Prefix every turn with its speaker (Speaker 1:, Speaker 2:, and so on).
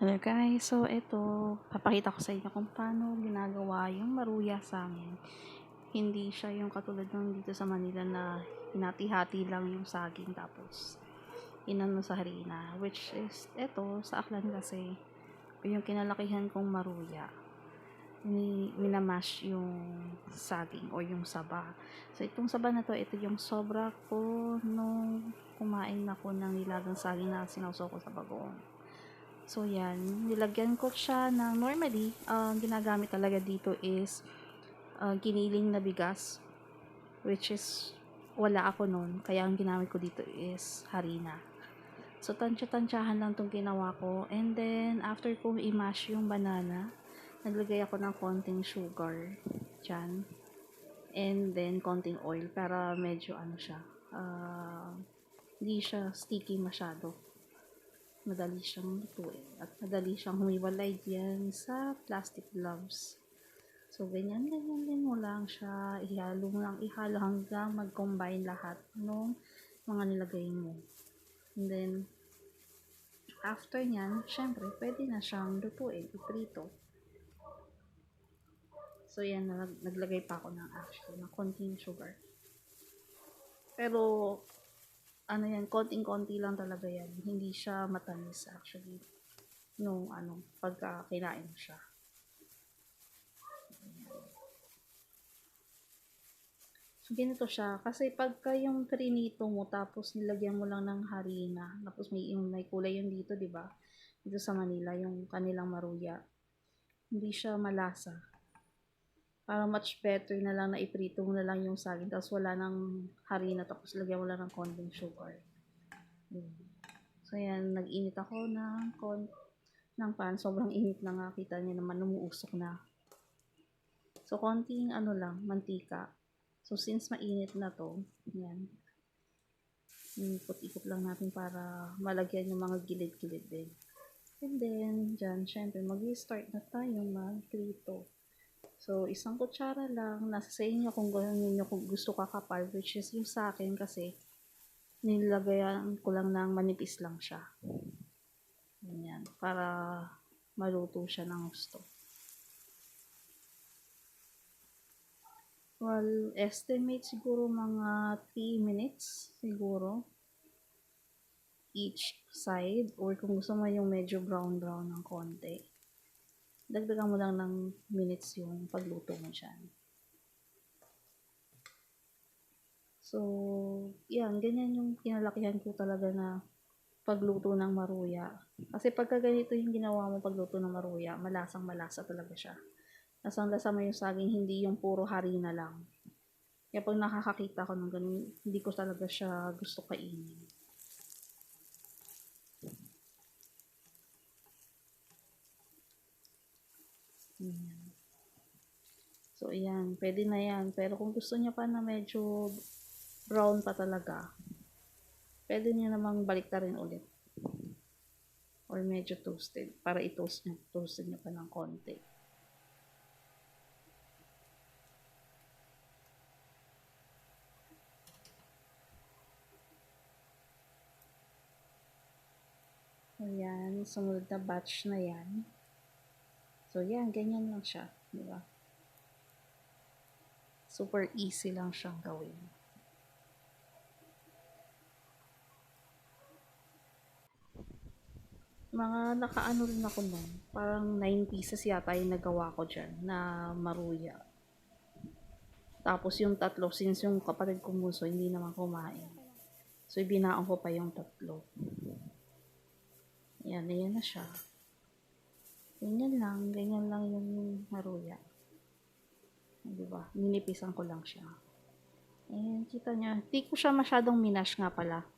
Speaker 1: Hello guys, so ito, papakita ko sa inyo kung paano ginagawa yung maruya sa amin. Hindi siya yung katulad ng dito sa Manila na hinati-hati lang yung saging tapos inano sa harina. Which is, ito, sa Aklan kasi, yung kinalakihan kong maruya. Ni, minamash yung saging o yung saba. So, itong saba na to, ito yung sobra ko nung kumain ako ng nilagang saging na sinawsaw ko sa bagoong. So, yan. Nilagyan ko siya ng normally, ang ginagamit talaga dito is uh, giniling na bigas. Which is, wala ako nun. Kaya ang ginamit ko dito is harina. So, tansya-tansyahan lang itong ginawa ko. And then, after ko i-mash yung banana, naglagay ako ng konting sugar. Diyan. And then, konting oil para medyo ano siya. Uh, hindi siya sticky masyado madali siyang lutuin at madali siyang humiwalay diyan sa plastic gloves. So, ganyan, ganyan din mo lang siya. Ihalo mo lang, ihalo hanggang mag-combine lahat ng mga nilagay mo. And then, after nyan, syempre, pwede na siyang lutuin, iprito. So, yan, nag naglagay pa ako ng actually, ng konting sugar. Pero, ano yan, konting-konti lang talaga yan. Hindi siya matamis actually. Nung ano, pagka kinain siya. So, ganito siya. Kasi pagka yung trinito mo, tapos nilagyan mo lang ng harina, tapos may, yung, may kulay yung dito, di ba? Dito sa Manila, yung kanilang maruya. Hindi siya malasa. Para much better na lang na iprito mo na lang yung saging. Tapos wala nang harina. Tapos lagyan mo lang ng konting sugar. So yan, nag-init ako ng, kon ng pan. Sobrang init na nga. Kita niyo naman umuusok na. So konting ano lang, mantika. So since mainit na to, yan. Ikot-ikot lang natin para malagyan yung mga gilid-gilid din. And then, dyan, syempre, mag-start na tayo mag-prito. So, isang kutsara lang. Nasa sa inyo kung gano'n ninyo kung gusto kakapal, which is yung sa akin kasi nilagayan ko lang ng manipis lang siya. Ganyan. Para maluto siya ng gusto. Well, estimate siguro mga 3 minutes siguro each side or kung gusto mo yung medyo brown-brown ng konti dagdagan mo lang ng minutes yung pagluto mo dyan. So, yan, ganyan yung kinalakihan ko talaga na pagluto ng maruya. Kasi pagka ganito yung ginawa mo pagluto ng maruya, malasang malasa talaga siya. Lasang lasa mo yung saging, hindi yung puro harina lang. Kaya pag nakakakita ko ng ganun, hindi ko talaga siya gusto kainin. Ayan. So, ayan. Pwede na yan. Pero kung gusto niya pa na medyo brown pa talaga, pwede niya namang balik rin ulit. Or medyo toasted. Para i-toast niya. Toasted niya pa ng konti. Ayan. Sumunod na batch na yan. So, yan, ganyan lang siya, di ba? Super easy lang siyang gawin. Mga nakaano rin ako nun. Parang 9 pieces yata yung nagawa ko dyan na maruya. Tapos yung tatlo, since yung kapatid ko muso, hindi naman kumain. So, ibinaon ko pa yung tatlo. Yan, yan na siya. Ganyan lang, ganyan lang yung maruya. Di ba? Ninipisan ko lang siya. Ayan, kita niya. Hindi ko siya masyadong minash nga pala.